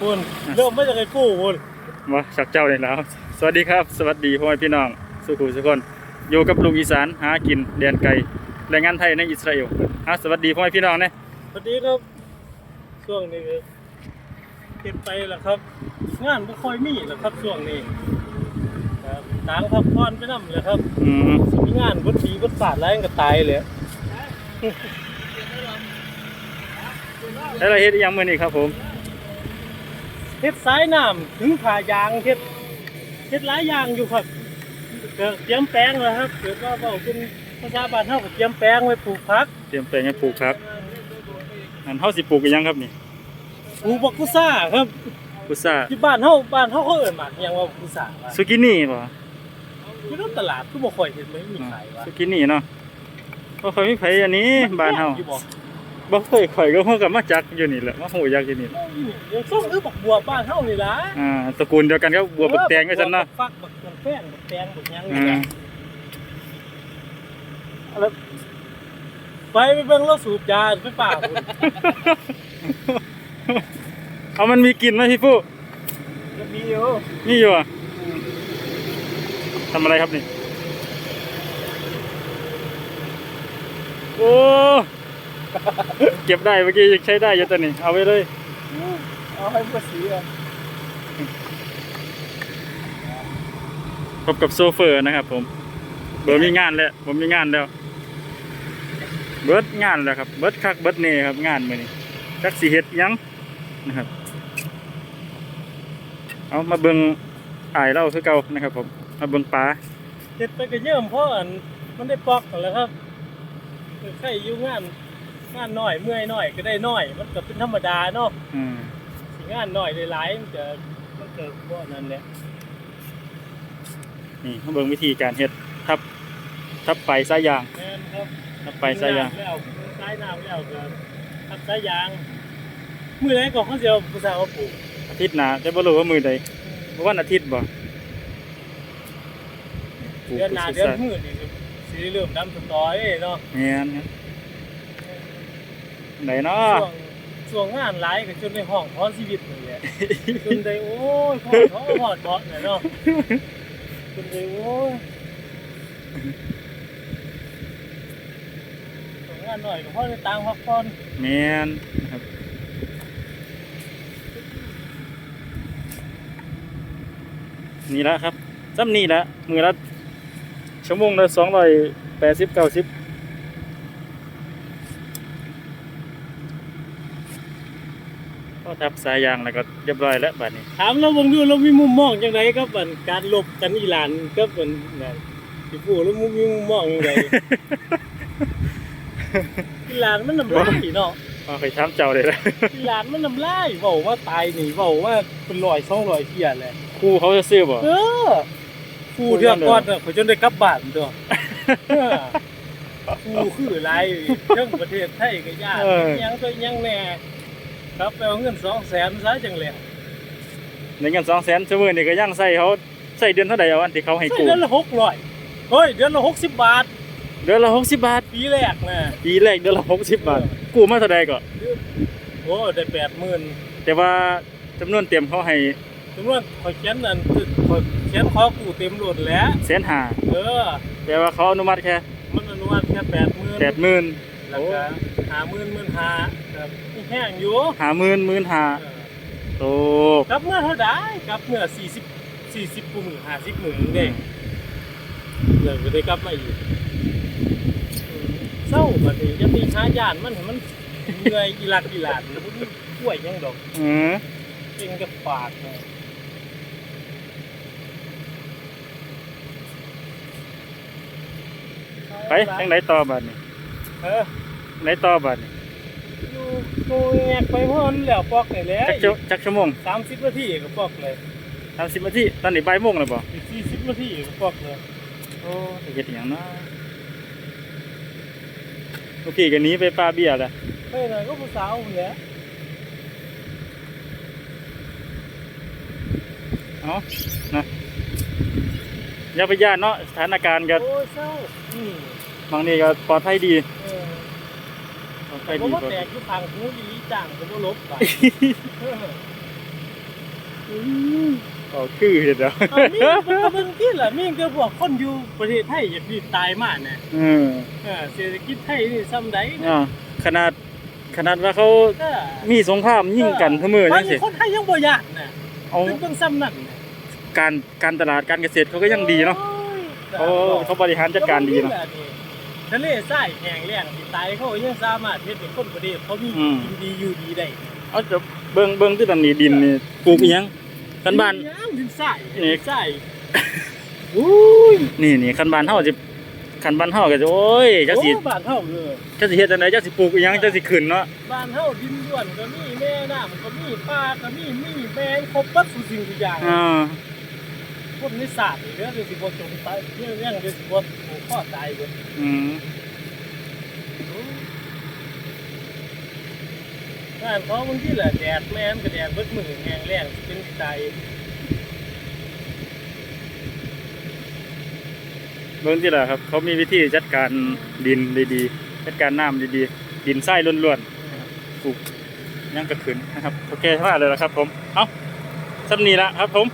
คุณเริ่มไม่จากไอ้กู้คุณมาจากเจ้าเลยแล้ว สวัสดีครับ สวัสดีพ่อแม่พี่น้อง สุขุสุกคนอยู่กับลุงอีสานหากินแดนไกลแรงงานไทยในอิสราเอลอะสวัสดีพ่อแม่พี่น้องนะสวัสดีครับ ช่วงนี้เก็บไปแล้วครับ งานไม่ค่อยมีแล้วครับช่วงนี้ครับต่างพักผ่อนไปนั่เลยครับอืมมีงานบดปีบดศาสตร์อะไรก็ตายเลยแล้วเราเฮ็ดอีหยังมื้อนี้ครับผม เฮ็ดสายน้ำถึงผ่ายางเฮ็ดเฮ็ดหลายอย่างอยู่ครับก็เตรียมแปลงแล้วครับเกิดว่าเว้าเป็นภาษาบ้านเฮาก็เตรียมแปลงไว้ปลูกผักเตรียมแปลงให้ปลูกครับอันเฮาสิปลูกอีหยังครับนี่ปลูกบักกุซ่าครับพุทราที่บ้านเฮาบ้านเฮาเขาเอิ้นหมากอิหยังว่าบักกุซ่าว่าซุกินี่บ่อยู่ในตลาดก็บ่ค่อยเห็นไม่มีขายว่าซุกินี่เนาะบ่ค่อยมีไผอันนี้บ้านเฮาอยู่ บ่เคยข่อยก็ฮู้กับมาจักอยู่นี่แหละมาฮู้จักอยู่นี่ยวส้มคือบักบัวบ้านเฮานี่ล่ะอ่าตระกูลเดียวกันกับบัวบักแตงก็ซั่นเนาะบักฟักบักต้นแป้งบักแตงบักหยังนี่มล่ะแล้วไปไปเบิ่งเราสูบยาไปป่าพุ่นเอามันมีกลิ่นไหมพี่ฟู้มีอยู่นี่อยู่อะทำอะไรครับนี่ โอ้ เก็บได้เมื่อกี้ยังใช้ได้อยู่ตัวนี้ เอาไว้เลยเอาให้บ่เสียพบกับโซเฟอร์นะครับผม เบิร์มีงานแล้วผมมีงานแล้ว เบิร์ดงานแล้วครับ เบิร์ดคักเบิร์ดเน่ครับงานมื้อนี้จักสิเฮ็ดหยังนะครับ เอามาเบิ่งอ้ายเล่าคือเก่านะครับ ผม มาเบิ่งปลาเฮ็ดไปก็เยิ่มเพราะอันมันได้ปอกกันแล้วครับใครอยู่งาน งานน้อยเมื่อยน้อยก็ได้น้อย มันก็เป็นธรรมดาเนาะอืมสิงานน้อยได้หลายมันจะมันก็บ่นั่นแหละนี่มาเบิ่งวิธีการเฮ็ดทับ ทับไปสายยาง แม่นครับทับไปสายยาง แล้วสายน้ำแล้วก็ทับสายยางมื้อไหนก็เขาสิเอาผู้สาวมาปลูกอาทิตย์หน้าจะบ่รู้ว่ามื้อใดบ่วันอาทิตย์บ่ปลูกเดือนหน้าปลูกเดือนสดมื้อนี่ก็สิได้เริ่มนำสตอเอ้เนาะ แม่นครับ ไหนเนาะช่วงช่วงงานหลายก็จนในห้องพอชีวิตนี่แหละจนได้โอ้ยพอท้อพอดเบาะน่ะเนาะจนได้โอ้ยช่วงงานหน่อยก็พอได้ตังค์พักผ่อนแม่นนะครับนี่ละครับซ้ำนี่ละมือละชั่วโมงละ280 90ก็ ทับสายยางแล้วก็เรียบร้อยแล้วบัดนี้ ถามเราเบิ่งดูเรามีมุมมองจังไดครับอันการลบกันอีหลานกับอันนั่นสิพูดแล้วมุมมีมุมมองจังไดอีหลานมันน้ำลายเนาะเอาไปถามเจ้าเลยนะอีหลานมันน้ำลายเว้าว่าตายนี่เว้าว่าเป็นร้อยสองร้อยเที่ยแหละครูเขาจะซื้อบ่เออกูเทือกก่อนน่ะเขาจนได้กลับบ้านตัวเออกูคืออะไรเรื่องประเทศไทยก็ยากเออยังก็ยังแน่ ครับไปเอาเงินสองแสนซะจังเลยในเงิน200,000ชั่วโมงนี่ก็ยังใส่เขาใส่เดือนเท่าใดเอาอันที่เขาให้ใช่กู้เดือนละหกร้อยเฮ้ยเดือนละหกสิบบาท เดือนละ60บาท ปีแรกนะปีแรกเดือนละ60บาท กู้มาเท่าใดก็โอ้ได้แปดหมื่นแต่ว่าจำนวนเต็มเขาให้จำนวนขอยเขียนนั่นขอยเขียนขอกูเต็มโหลดแล้วแสนหาเออแต่ว่าเขาอนุมัติแค่มันอนุมัติแค่แปดหมื่นแปดหมื่นแล้วก็หาหมื่นหมื่นหาครับนี่ แห้งอยู่หาหมื่นหมื่นหาเออโตกลับเมื่อเท่าไดกลับเมื่อสี่สิบสี่สิบกว่าหมื่นห้าสิบหมื่นเด้เดี๋ยวก็ได้กลับมาอีกอืมเศร้าบัดนี้จะมีหาญาติมันให้มันเหนื่อยกีฬากีฬาดมันบ่มีช่วยหยังดอกอืมเป็นกับปากเลยไปทางไหนต่อบัดนี่เออไหนต่อบัดนี่อยู่ กูแงกไปพ่อนแล้วปอกนี่แหละจักชั่วจักชั่วโมงสามสิบนาทีก็ปอกเลยสามสิบนาทีตอนนี้บ่ายโมงแล้วบ่อีกสี่สิบนาทีก็ปอกเลยโอ้จะเฮ็ดหยังเนาะเมื่อกี้ก็หนีไปปลาเบี้ยแล้วเฮ้ยน่ะก็ผู้สาวนี่แหละเอ้านะอย่าไปย่านเนาะสถานการณ์ก็โอ้ยเศร้าอืมบางนี้ก็ปลอดภัยดี เออปลอดแต่ภัยก็ดีบ่กว่า แตกอยู่ทางหูอีหลีจ่างก็บ่ลบไปเอออ๋อคือเห็นแล้วเอามีมันก็เบิ่งที่ล่ะมีแต่พวกคนอยู่ประเทศไทยอยากดีตายมากนะเออเออเศรษฐกิจไทยนี่ซ้ำใดนะอ่าขนาดขนาดว่าเขาเออมีสงครามยิงกันทุกมือจังซี่บางคนไทยยังบ่ยากน่ะเอาเป็นเบิ่งซ้ำนั่นน่ะการการตลาดการเกษตรเขาก็ยังดีเนาะโอ้ยเขาเขาบริหารจัดการดีเนาะ ทะเลทรายแห้งแล้งสิตายเขายังสามารถเฮ็ดให้คนประเทศเขามีอืมกินดีอยู่ดีได้เอาจะเบิ่งเบิ่งที่ตอนนี้ดินนี่ปลูกอีหยังคันบ้านยังดินทรายนี่ดินทรายอุ้ยนี่นี่คันบ้านเฮาจะคันบ้านเฮาก็จะโอ้ยจักสิโอ้บ้านเฮาเลยจักสิเฮ็ดจังไดจักสิปลูกอีหยังจักสิขึ้นเนาะบ้านเฮาดินล้วนก็มีแม่น้ำก็มีป่าก็มีมีแมงครบเบัดทุกสิ่งทุกอย่างอ่า คนในศาสตร์นี่เด้อเดี๋ยวสิบ่จมตายเรื่องเรื่องเดี๋ยวสิบ่ผูกคอตายเบิดอืมงานเขาบางทีแหละแดดแม่นก็แดดเบิดมือแห้งแล้งเป็นตายเบิ่งที่ล่ะครับ เขามีวิธีจัดการดินดีๆจัดการน้ำดีๆดินทรายล้วนๆปลูกหยังก็ขึ้นนะครับโอเคมาเลยละครับผม เอ้าสำนีละครับผม